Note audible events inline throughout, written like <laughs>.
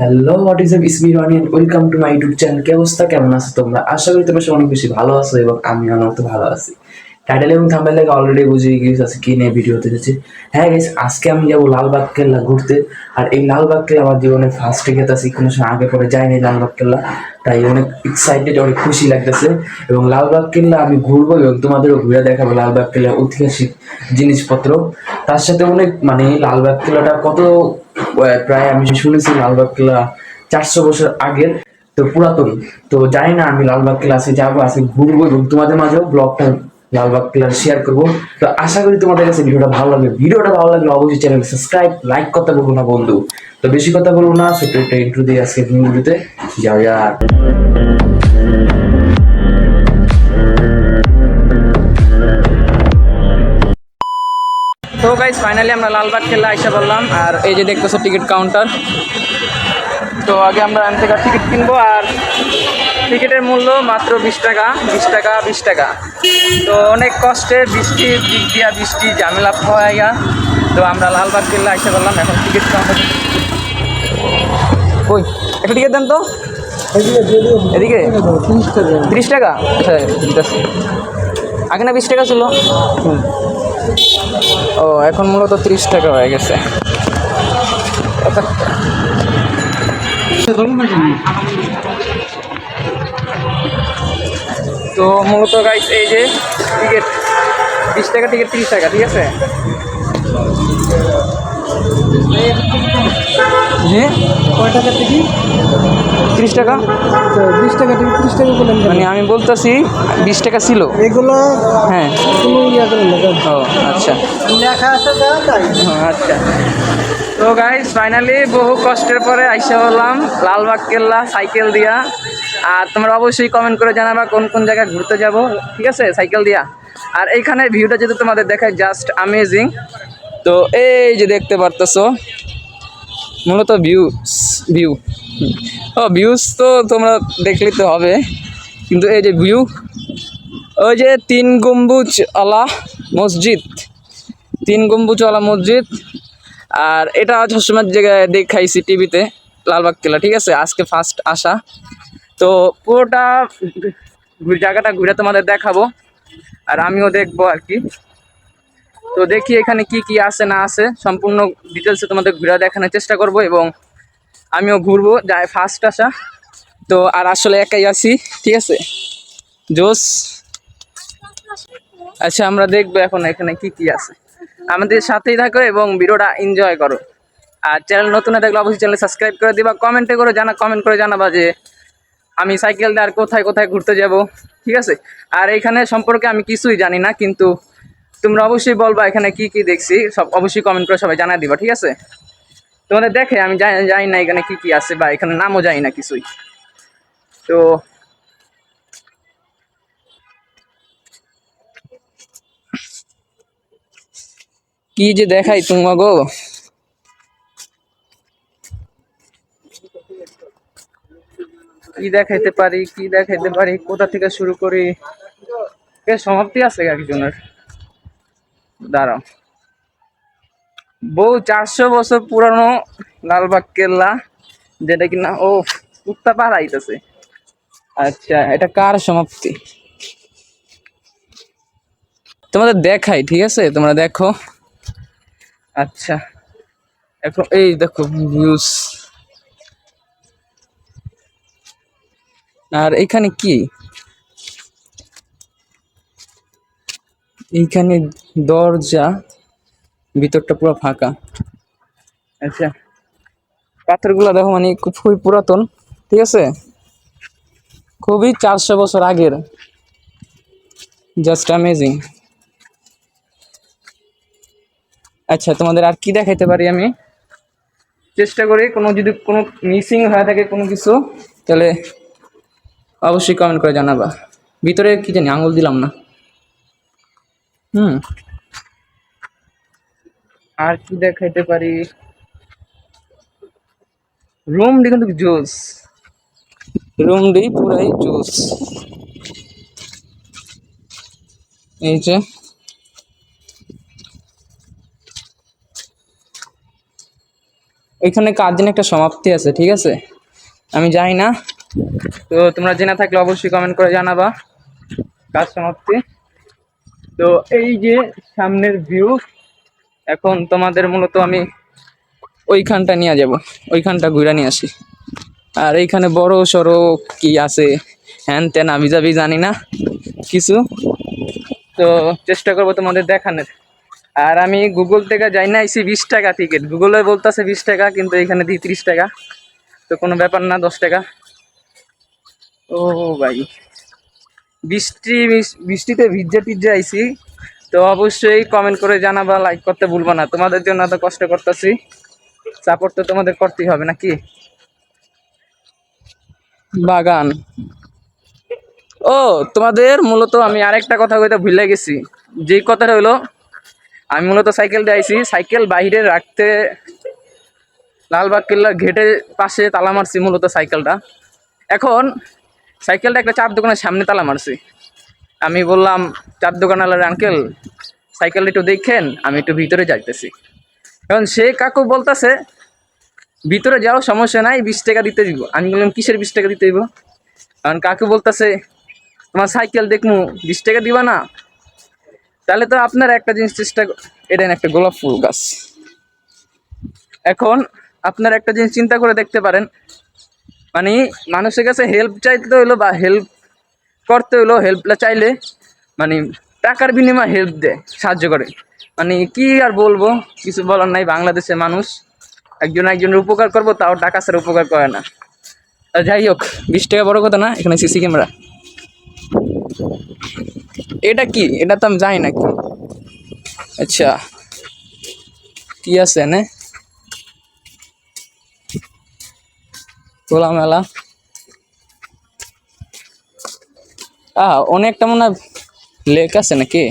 Hello what is it's me Roni welcome to my YouTube channel কি অবস্থা? কেমন আছো তোমরা? আশা করি তোমরা অনেক বেশি ভালো আছো এবং আমি অনেক তো ভালো আছি। টাইটেল এবং থাম্বেল থেকে অলরেডি বুঝে গিয়েছি আজকে কি নিয়ে ভিডিও হতে হ্যাঁ গেছে আজকে আমি যাব লালবাগ কেল্লা ঘুরতে। আর এই লালবাগ কেল্লা আমার জীবনে ফার্স্ট গেতাছি কোনো সময় আগে পরে যাইনি লালবাগ কেল্লা তাই অনেক এক্সাইটেড অনেক খুশি লাগতেছে। এবং লালবাগ কেল্লা আমি ঘুরবো এবং তোমাদেরও ঘুরে দেখাবো লালবাগ কেল্লা ঐতিহাসিক জিনিসপত্র। তার সাথে অনেক মানে লালবাগ কেল্লাটা কত প্রায় আমি শুনেছি লালবাগ কেল্লা চারশো বছর আগের তো পুরাতন। তো জানি না আমি লালবাগ কেল্লা আজকে যাব, আজকে ঘুরবো এবং তোমাদের মাঝেও ব্লগটা লালবাগ কেল্লার শেয়ার করব। তো আশা করি তোমাদের কাছে ভিডিওটা ভালো লাগবে। ভিডিওটা ভালো লাগলে অবশ্যই চ্যানেল সাবস্ক্রাইব লাইক কথা বলব না বন্ধু। তো বেশি কথা বলব না, ছোট্ট একটা ইন্ট্রো দিয়ে আজকে ভিডিওতে যাও যার তো গাইজ ফাইনালি আমরা লালবাগ খেলা আইসা বললাম। আর এই যে দেখতেছো টিকিট কাউন্টার। তো আগে আমরা এখান থেকে টিকিট কিনবো, আর টিকিটের মূল্য মাত্র বিশ টাকা বিশ টাকা বিশ টাকা। তো অনেক কষ্টে বৃষ্টির দিক দিয়া বৃষ্টি, ঝামেলা হয়ে গা তো আমরা লালবাগ কেল্লা আইসা বললাম, এখন টিকিট কাউন্টার। ওই একটা টিকিট দেন তো। এদিকে? ত্রিশ টাকা? আচ্ছা আগে না বিশ টাকা ছিল? ও, এখন মূলত ত্রিশ টাকা হয়ে গেছে। তো মূলত গাইস এই যে টিকিট বিশ টাকা টিকিট ত্রিশ টাকা, ঠিক আছে জি। কয় টাকা টিকিট ত্রিশ টাকা। বিশ টাকা টিকিট ত্রিশ টাকা বললেন মানে আমি বলতেছি বিশ টাকা ছিল। এগুলো হ্যাঁ। কোনো ইয়া করেন ও আচ্ছা। লেখা আছে তাই। আচ্ছা। তো গাইস ফাইনালি বহু কষ্টের পরে আইসা হলাম লালবাগ কেল্লা সাইকেল দিয়া। আর তোমরা অবশ্যই কমেন্ট করে জানাবা কোন কোন জায়গায় ঘুরতে যাব ঠিক আছে সাইকেল দিয়া। আর এইখানে ভিউটা যদি তোমাদের দেখায় জাস্ট আমেজিং তো এই যে দেখতে পারতেছো মূলত ভিউস ভিউ ও ভিউস তো তোমরা দেখলে তো হবে। কিন্তু এই যে ভিউ ওই যে তিন গম্বুজ আলা মসজিদ। তিন গম্বুজওয়ালা মসজিদ। আর এটা সবসময় জায়গায় দেখাইছি টিভিতে লালবাগ কেলা ঠিক আছে? আজকে ফার্স্ট আসা। তো পুরোটা জায়গাটা ঘুরে তোমাদের দেখাবো। আর আমিও দেখব আর কি। তো দেখি এখানে কি কি আছে, না আছে। সম্পূর্ণ ডিটেলসে তোমাদের ঘুরে দেখানোর চেষ্টা করব এবং আমিও ঘুরবো, যাই ফার্স্ট আসা। তো আর আসলে একাই আছি, ঠিক আছে? জোস। আচ্ছা আমরা দেখব এখন এখানে কি কি আছে। আমাদের সাথেই থাকো এবং ভিডিওটা এনজয় করো। আর চ্যানেল নতুন থাকলে অবশ্যই চ্যানেল সাবস্ক্রাইব করে দিবা কমেন্টে করে জানা কমেন্ট করে জানাবা যে আমি সাইকেল আর কোথায় কোথায় ঘুরতে যাব, ঠিক আছে? আর এখানে সম্পর্কে আমি কিছুই জানি না, কিন্তু তোমরা অবশ্যই বলবা এখানে কি কি দেখছি, সব অবশ্যই কমেন্ট করে সবাই জানাই দিবা, ঠিক আছে? তোমাদের দেখে, আমি জানি জানি না এখানে কি কি আছে বা এখানে নামও জানি না কিছুই। তো কি যে দেখাই তোমা গো কি দেখাইতে পারি, কি দেখাইতে পারি, কোথা থেকে শুরু করি? সমাপ্তি আছে একজনের। দাঁড়াও। বউ চারশো বছর পুরানো লালবাগ কেল্লা যেটা কিনা ও কুত্তা পার আইতেছে। আচ্ছা এটা কার সমাপ্তি? তোমাদের দেখাই ঠিক আছে? তোমরা দেখো। আচ্ছা। এখন এই দেখো ভিউজ আর এখানে কি? এইখানে দরজা, ভিতরটা পুরো ফাঁকা। আচ্ছা পাথরগুলো দেখো মানে খুব খুবই পুরাতন, ঠিক আছে? খুবই চারশো বছর আগের। জাস্ট অ্যামেজিং আচ্ছা তোমাদের আর কি দেখাইতে পারি আমি? চেষ্টা করি, কোনো যদি কোনো মিসিং হয়ে থাকে কোনো কিছু, তাহলে অবশ্যই কমেন্ট করে জানাবা। ভিতরে কি জানি, আঙুল দিলাম না। হুম। আর কি দেখাইতে পারি? রুমটি কিন্তু জোস। রুমটি পুরাই জোস। এই যে। ওইখানে কাজ যেন একটা সমাপ্তি আছে ঠিক আছে? আমি জানি না। তো তোমরা জেনে থাকলে অবশ্যই কমেন্ট করে জানাবা। কাজ সমাপ্তি? তো এই যে সামনের ভিউ এখন তোমাদের মূলত আমি ওইখানটা নিয়ে যাব, ওইখানটা ঘুরে নিয়ে আসি। আর এইখানে বড় সড়ো কি আছে, হ্যান ত্যান আমি যাবি জানি না, কিছু। তো চেষ্টা করব তোমাদের দেখানোর। আর আমি গুগল থেকে যাই না, আইসি বিশ টাকা টিকিট গুগলে বলতেছে বিশ টাকা, কিন্তু এখানে দিই ত্রিশ টাকা। তো কোনো ব্যাপার না, দশ টাকা। ও ভাই। বৃষ্টি, বৃষ- বৃষ্টিতে ভিজে টিজে আইসি তো অবশ্যই কমেন্ট করে জানাবা লাইক করতে ভুলবো না। তোমাদের জন্য এত কষ্ট করতেছি। সাপোর্ট তো তোমাদের করতেই হবে, নাকি? বাগান। ও, তোমাদের মূলত আমি আরেকটা কথা কইতে ভুলে গেছি। যেই কথাটা হলো আমি মূলত সাইকেল দিয়ে আইছি। সাইকেল বাইরে রাখতে লালবাগ কেল্লার গেটের পাশে তালা মারছি মূলত সাইকেলটা এখন সাইকেলটা একটা চার দোকানের সামনে তালা মারছি। আমি বললাম, চার দোকানওয়ালার আঙ্কেল সাইকেলটা একটু দেখেন, আমি একটু ভিতরে যাইতেছি। এখন সে কাকু বলতেছে, ভিতরে যাও, সমস্যা নাই, বিশ টাকা দিতে দিব। আমি বললাম, কিসের বিশ টাকা দিতে দিব? কারণ কাকু বলতেছে, তোমার সাইকেল দেখমু, বিশ টাকা দিবা না? তাহলে তো আপনার একটা জিনিস চেষ্টা এটা একটা গোলাপ ফুল গাছ। এখন আপনার একটা জিনিস চিন্তা করে দেখতে পারেন মানে মানুষের কাছে হেল্প চাইতে হইল বা হেল্প করতে হইল হেল্পটা চাইলে মানে টাকার বিনিময়ে হেল্প দেয়, সাহায্য করে। মানে কি আর বলব, কিছু বলার নাই, বাংলাদেশের মানুষ একজন একজনের উপকার করব, তাও টাকা ছাড়া উপকার করে না। যাই হোক, বিশ টাকা বড় কথা না, এখানে সিসি ক্যামেরা এটা কি? এটা তো আমি জানি না কি আচ্ছা কি আছে না খোলামেলা। আহ, অনেকটা মনে হয় লেক আছে নাকি?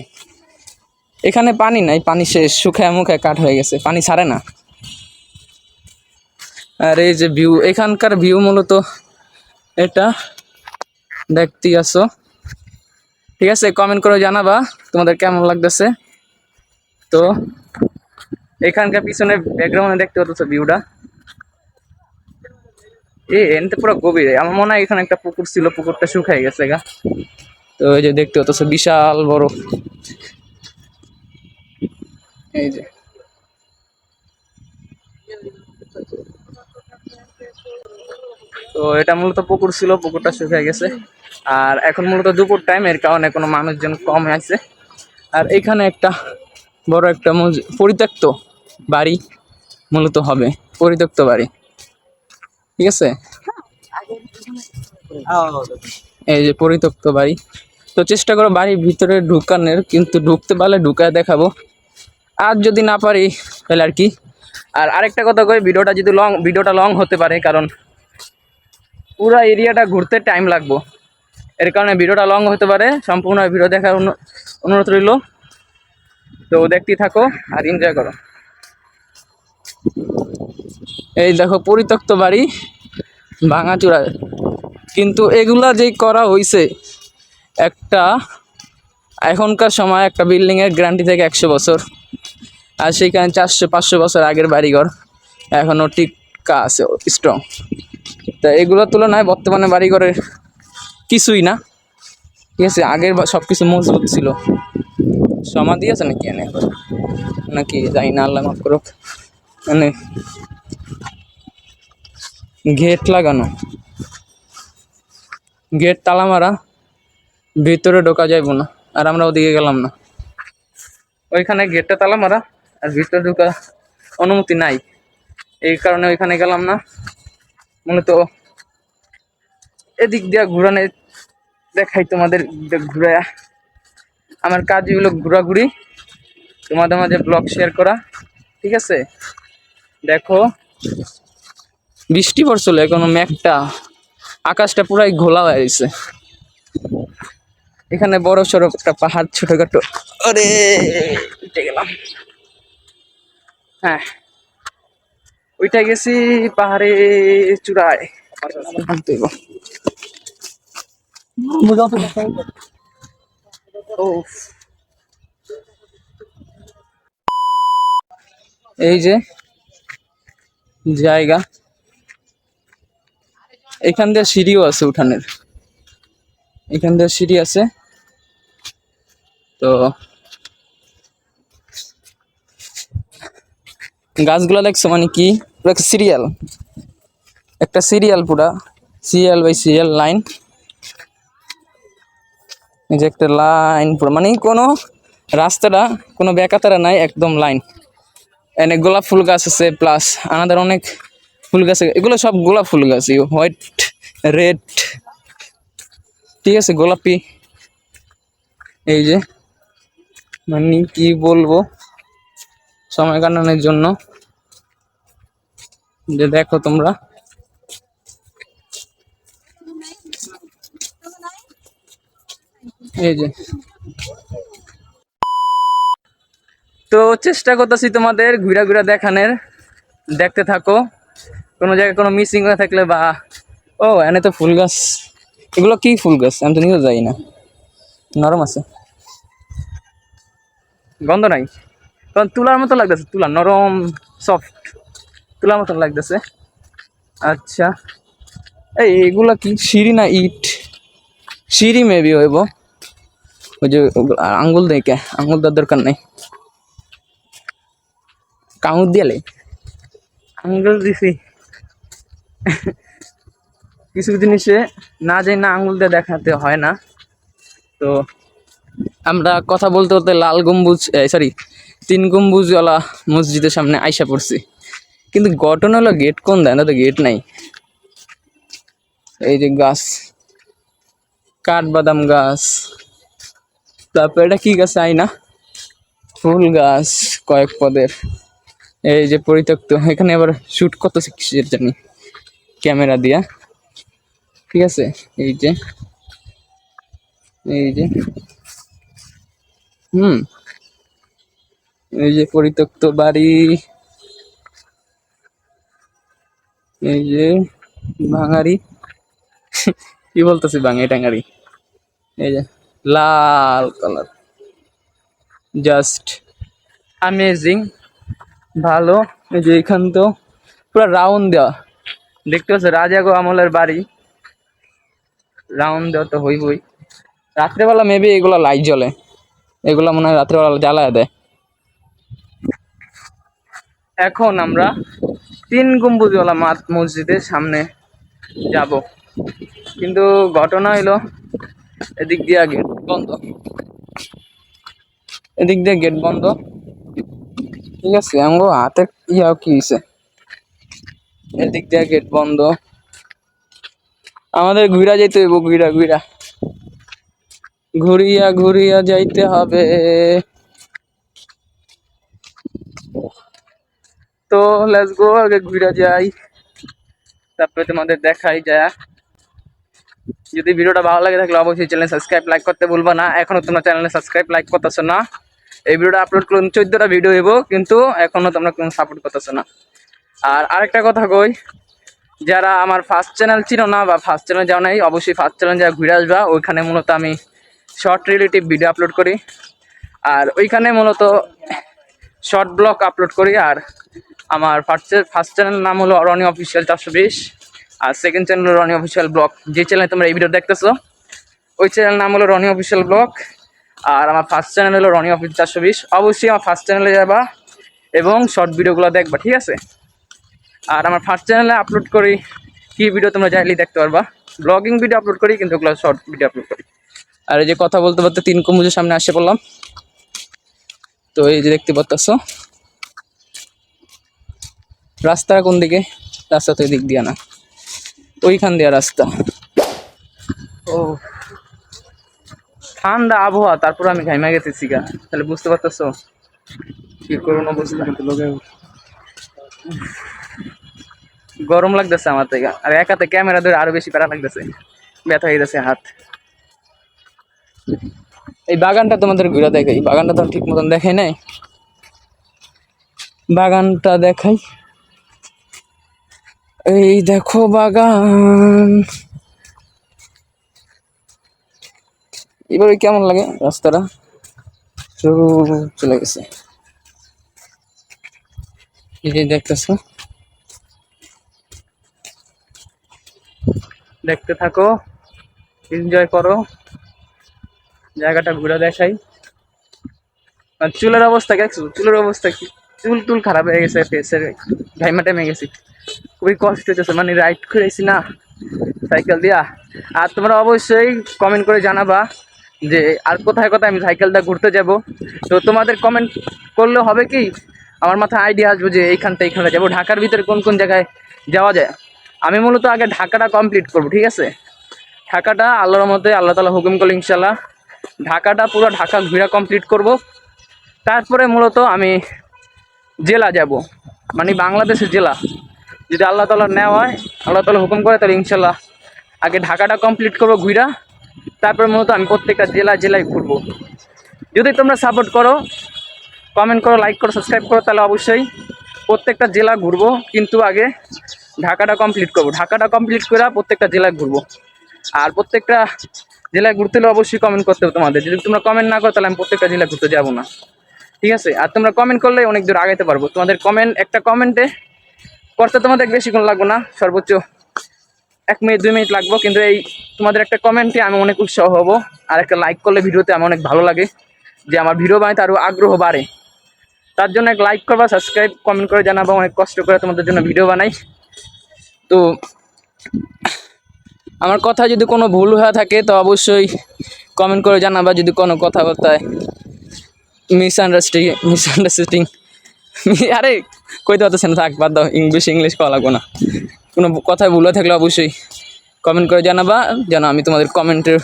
এখানে পানি নাই, পানি শেষ শুকায় মুখায় কাঠ হয়ে গেছে, পানি ছাড়ে না। আর এই যে ভিউ এখানকার ভিউ মূলত এটা। দেখতেই আসো ঠিক আছে কমেন্ট করে জানাবা তোমাদের কেমন লাগতেছে। তো, এখানকার পিছনে ব্যাকগ্রাউন্ডে দেখতে পাচ্ছ ভিউটা এ, এনতে পুরো গভীর। আমার মনে হয় এখানে একটা পুকুর ছিল, পুকুরটা শুকাই গেছে গা। তো এই যে দেখতে পাচ্ছ, বিশাল বড়। এই যে। তো এটা মূলত পুকুর ছিল, পুকুরটা শুকিয়ে গেছে। আর এখন মূলত দুপুর টাইম এর কারণে কোনো মানুষজন কম আছে। আর এখানে একটা বড় একটা পরিত্যক্ত বাড়ি মূলত হবে, পরিত্যক্ত বাড়ি। ঠিক আছে? এই যে পরিত্যক্ত বাড়ি। তো চেষ্টা করো বাড়ির ভিতরে ঢুকানোর, কিন্তু ঢুকতে পারলে ঢুকায় দেখাবো। আর যদি না পারি, তাহলে আর কি? আর আরেকটা কথা কই, ভিডিওটা যদি লং ভিডিওটা লং হতে পারে, কারণ পুরো এরিয়াটা ঘুরতে টাইম লাগবো। এর কারণে ভিডিওটা লং হতে পারে, সম্পূর্ণ ভিডিও দেখার অনু- অনুরোধ রইল। তো দেখতেই থাকো আর এনজয় করো। এই দেখো, পরিত্যক্ত বাড়ি ভাঙাচুরা কিন্তু এগুলা যেই করা হইছে, একটা এখনকার সময় একটা বিল্ডিংয়ের গ্যারান্টি থেকে একশো বছর, আর সেইখানে চারশো, পাঁচশো বছর আগের বাড়িঘর এখনও টিকা আছে স্ট্রং তা এগুলোর তুলনায় বর্তমানে বাড়িঘরের কিছুই না। ঠিক আছে, আগের সব কিছু মজবুত ছিল। সমাধি আছে নাকি এনে? নাকি জানি না, আল্লাহ মাফ করুক। মানে গেট লাগানো। গেট তালা মারা, ভিতরে ঢোকা যাইব না, আর আমরা ওদিকে গেলাম না। ওইখানে গেটটা তালা মারা, আর ভিতরে ঢোকা অনুমতি নাই। এই কারণে ওইখানে গেলাম না। মূলত এদিক দিয়ে ঘুরানে দেখাই তোমাদের ঘুরে আমার কাজই হলো ঘোরাঘুরি। তোমাদের মাঝে ব্লগ শেয়ার করা, ঠিক আছে? দেখো বৃষ্টি পড়ছিল এখনও মেঘটা আকাশটা পুরাই ঘোলা হয়ে গেছে। এখানে বড় সড়ো একটা পাহাড় ছোটখাটো। আরে! উঠে গেলাম। হ্যাঁ। ওইটা গেছি পাহাড়ে চূড়ায়। এই যে জায়গা। এখান দিয়ে সিঁড়িও আছে উঠানের। এখান দিয়ে সিঁড়ি আছে। তো গাছগুলা দেখছ মানে কি? পুরো সিরিয়াল। একটা সিরিয়াল পুরা। Serial by serial line. এই যে একটা লাইন পুরো। মানে কোনো রাস্তাটা, কোনো বেকাতারা নাই, একদম লাইন। এনে গোলাপ ফুল গাছ আছে, প্লাস আনাদার অনেক ফুল গাছ এগুলো সব গোলাপ ফুল গাছ হোয়াইট, রেড, ঠিক আছে, গোলাপি। এই যে মানে কি বলব, সময় কাটানোর জন্য। যে দেখো তোমরা। এই যে। তো চেষ্টা করতেছি তোমাদের ঘুরা ঘুরা দেখানোর। দেখতে থাকো। কোনো জায়গায় কোনো মিসিং হয়ে থাকলে বা, ও, এনে তো ফুল গাছ। এগুলো কি ফুল গাছ? আমি তো নিজেও যাই না। নরম আছে। গন্ধ নাই। কারণ তুলার মতো লাগতেছে, তুলা নরম সফট তুলার মতন লাগতেছে। আচ্ছা। এই, এগুলা কি? সিঁড়ি না ইট? সিঁড়ি মেবি হইব। ওই যে আঙ্গুল দেখে। আঙ্গুল দেওয়ার দরকার নেই। কামড় দিয়ালে? আঙ্গুল দিছি। কিছু জিনিসে না যাই না আঙ্গুল দিয়ে দেখাতে হয় না। তো আমরা কথা বলতে বলতে লাল গম্বুজ সরি তিন গম্বুজওয়ালা মসজিদের সামনে আইসা পড়ছি। কিন্তু ঘটনা হলো গেট কোন দেয়? না তো গেট নাই। এই যে গাছ, কাঠবাদাম গাছ। তারপর এটা কি গাছ? আই না ফুল গাছ কয়েক পদের। এই যে পরিত্যক্ত, এখানে আবার শুট করতেছে কিসের জানি, ক্যামেরা দিয়া। ঠিক আছে? এই যে এই যে, হুম, এই যে পরিত্যক্ত বাড়ি। এই যে ভাঙারি। <laughs> কি বলতেছি ভাঙাই টাঙ্গারি এই যে লাল কালার। জাস্ট অ্যামেজিং ভালো, এই যে এখান তো পুরো রাউন্ড দেওয়া। দেখতে পাচ্ছ রাজাগো আমলের বাড়ি। রাউন্ড দেওয়া তো হইবই। রাত্রেবেলা মেবি এগুলো লাইট জ্বলে। এগুলো মনে হয় রাত্রেবেলা জ্বালায় দেয়। এখন আমরা তিন গম্বুজওয়ালা মাত মসজিদের সামনে যাব। কিন্তু ঘটনা হইল এদিক দিয়ে গেট বন্ধ। এদিক দিয়ে গেট বন্ধ। ঠিক আছে আমগো হাতে ইয়া কি হয়েছে এদিক দিয়ে গেট বন্ধ। আমাদের ঘুরা যাইতে হইব ঘুরা ঘুরা ঘুরিয়া ঘুরিয়া যাইতে হবে। তো লেটস গো আগে ঘুরা যাই। তারপরে তোমাদের দেখাই যায় যদি ভিডিওটা ভালো লাগে থাকলে অবশ্যই চ্যানেল সাবস্ক্রাইব লাইক করতে ভুলবা না। এখনও তোমরা চ্যানেলে সাবস্ক্রাইব লাইক করতেছো না। এই ভিডিওটা আপলোড করুন, চোদ্দটা ভিডিও হইব, কিন্তু এখনও তোমরা কোনো সাপোর্ট করতেছো না। আর আরেকটা কথা কই, যারা আমার ফার্স্ট চ্যানেল ছিল না বা ফার্স্ট চ্যানেল যাও নাই, অবশ্যই ফার্স্ট চ্যানেল যারা ঘুরে আসবা। ওইখানে মূলত আমি শর্ট রিলেটিভ ভিডিও আপলোড করি। আর ওইখানে মূলত শর্ট ব্লগ আপলোড করি। আর আমার ফার্স্ট ফার্স্ট চ্যানেল নাম হলো রনি অফিসিয়াল চারশো বিশ। আর second channel Roni official blog যে চ্যানেলে তোমরা এই ভিডিও দেখতেছো, ওই চ্যানেল নাম হলো রনি অফিসিয়াল ব্লগ আর আমার ফার্স্ট চ্যানেল হলো রনি অফিস চারশো বিশ। অবশ্যই আমার ফার্স্ট চ্যানেলে যাবা এবং শর্ট ভিডিওগুলো দেখবা, ঠিক আছে? আর আমার ফার্স্ট চ্যানেলে আপলোড করি, কি ভিডিও তোমরা চাইলেই দেখতে পারবা। ব্লগিং ভিডিও আপলোড করি, কিন্তু ওগুলো শর্ট ভিডিও আপলোড করি। আর এই যে কথা বলতে বলতে তিন কম্বুজের সামনে আসে পড়লাম। তো এই যে দেখতে পাচ্ছ, রাস্তা কোন দিকে? রাস্তা তো দিক দিয়া না। ওইখান দিয়া রাস্তা। ও। ঠান্ডা আবহাওয়া, তারপর আমি ঘাইমা গেতেছি গা। তাহলে বুঝতে পারতেছো? কি করুন অবস্থা? গরম লাগতেছে আমার থেকে। আর এক হাতে ক্যামেরা ধরে আরও বেশি প্যারা লাগতেছে। ব্যথা হয়ে গেছে হাত। এই বাগানটা তোমাদের ঘুরে দেখাই। এই বাগানটা তো ঠিক মতন দেখাই নাই। বাগানটা দেখাই। এই দেখো বাগান। এবারে কেমন লাগে রাস্তাটা? সরু চলে গেছে। এই দেখতেছ। দেখতে থাকো এনজয় করো। জায়গাটা ঘুরে দেখাই। আর চুলের অবস্থা দেখছ? চুলের অবস্থা কি? চুল টুল খারাপ হয়ে গেছে ফেসের ঘাইমা টেমে গেছি। খুবই কষ্ট হচ্ছে মানে রাইড করেছি না। সাইকেল দিয়া। আর তোমরা অবশ্যই কমেন্ট করে জানাবা যে আর কোথায় কোথায় আমি সাইকেলটা ঘুরতে যাব। তো তোমাদের কমেন্ট করলে হবে কি? আমার মাথায় আইডিয়া আসবে যে এইখানটা এইখানটা যাব। ঢাকার ভিতরে কোন কোন জায়গায় যাওয়া যায়? আমি মূলত আগে ঢাকাটা কমপ্লিট করব, ঠিক আছে? ঢাকাটা আল্লাহর মতে আল্লাহ তালা হুকুম করলে ইনশাল্লাহ ঢাকাটা পুরো ঢাকা ঘুরা কমপ্লিট করব। তারপরে মূলত আমি জেলা যাব। মানে বাংলাদেশের জেলা। যদি আল্লাহ তালা নেওয়া হয় আল্লাহ তালা হুকুম করে, তাহলে ইনশাল্লাহ আগে ঢাকাটা কমপ্লিট করব ঘুরা তারপরে মূলত আমি প্রত্যেকটা জেলা জেলায় ঘুরবো। যদি তোমরা সাপোর্ট করো কমেন্ট করো লাইক করো সাবস্ক্রাইব করো, তাহলে অবশ্যই প্রত্যেকটা জেলা ঘুরবো, কিন্তু আগে ঢাকাটা কমপ্লিট করব। ঢাকাটা কমপ্লিট করে প্রত্যেকটা জেলায় ঘুরবো। আর প্রত্যেকটা জেলায় ঘুরতে হলে অবশ্যই কমেন্ট করতে হবে তোমাদের। যদি তোমরা কমেন্ট না করো, তাহলে আমি প্রত্যেকটা জেলায় ঘুরতে যাব না। ঠিক আছে? আর তোমরা কমেন্ট করলে অনেক দূর আগাইতে পারব। তোমাদের কমেন্ট একটা কমেন্টে করতে তোমাদের বেশিক্ষণ লাগবে না। সর্বোচ্চ এক মিনিট, দুই মিনিট লাগবো, কিন্তু এই তোমাদের একটা কমেন্টে আমি অনেক উৎসাহ হব, আর একটা লাইক করলে ভিডিওতে আমার অনেক ভালো লাগে, যে আমার ভিডিও বানাইতে আরও আগ্রহ বাড়ে। তার জন্য এক লাইক করবা সাবস্ক্রাইব কমেন্ট করে জানাব, অনেক কষ্ট করে তোমাদের জন্য ভিডিও বানাই। তো, আমার কথা যদি কোনো ভুল হয়ে থাকে, তো অবশ্যই কমেন্ট করে জানাবা, যদি কোনো কথাবার্তায় মিস আন্ডারস্ট্যান্ডিং মিস আন্ডারস্ট্যান্ডিং আরে, কইতে পারতেছেন থাক, বাদ দাও ইংলিশ ইংলিশ করা লাগবো না। কোনো কথায় ভুল থাকলে অবশ্যই কমেন্ট করে জানাবা, যেন আমি তোমাদের কমেন্টের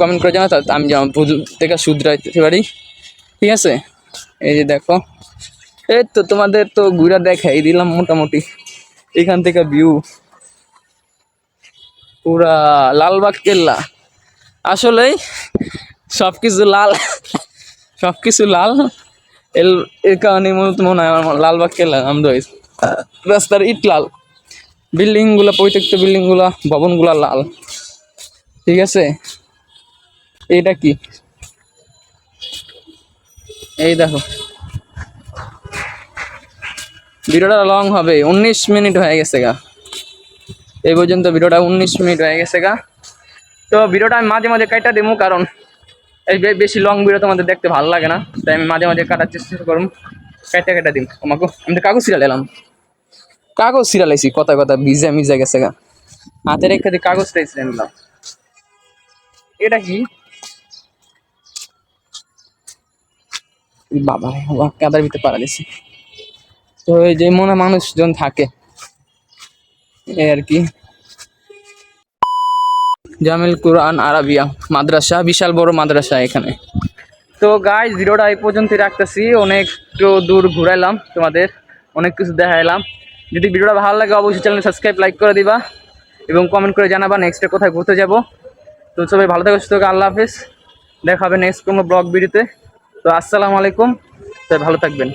কমেন্ট করে জানা আমি যেন ভুল থেকে শুধরাইতে পারি। ঠিক আছে? এই যে দেখো। এই তো তোমাদের তো ঘুরা দেখাই দিলাম মোটামুটি। এখান থেকে ভিউ পুরা লালবাগ কেল্লা। আসলেই সব কিছু লাল সব কিছু লাল এর কারণে মনে হয় আমার লালবাগ কেল্লা নাম রয়েছে। রাস্তার ইট লাল। বিল্ডিংগুলো প্রত্যেকটা বিল্ডিংগুলো, ভবনগুলো লাল। ঠিক আছে? এইটা কি? এই দেখো। ভিডিওটা লং হবে। উনিশ মিনিট হয়ে গেছে গা। এই পর্যন্ত ভিডিওটা উনিশ মিনিট হয়ে গেছে গা। তো ভিডিওটা আমি মাঝে মাঝে কাটা দেবো কারণ এই বেশি লং ভিডিও তোমাদের দেখতে ভালো লাগে না। তাই আমি মাঝে মাঝে কাটার চেষ্টা করুন কাটা কাটা দিন আমাকে আমি তো কাগজ সিরিয়াল এলাম। কাগজ সিরিয়াল আইছি কথা কথা ভিজা মিজা গেছে গা। হাতে রেখে দিয়ে কাগজটাই সিরিয়াল নিলাম এটা কি? বাবা কাদার ভিতরে পারা দিছি তো এই যে মনে মানুষজন থাকে। এই আর কি। জামিল কুরআন আরাবিয়া, মাদ্রাসা, বিশাল বড় মাদ্রাসা এখানে। তো গাইজ ভিডিওটা এই পর্যন্তই রাখতেছি। অনেক দূর ঘুরাইলাম তোমাদের, অনেক কিছু দেখাইলাম। যদি ভিডিওটা ভালো লাগে, অবশ্যই চ্যানেল সাবস্ক্রাইব, লাইক করে দিবা এবং কমেন্ট করে জানাবা নেক্সট নেক্সটে কোথায় ঘুরতে যাব। তো সবাই ভালো থাকো, সুস্থ আল্লাহ হাফিজ। দেখা হবে নেক্সট কোনো ব্লগ ভিডিওতে। তো আসসালামু আলাইকুম, সবাই ভালো থাকবেন।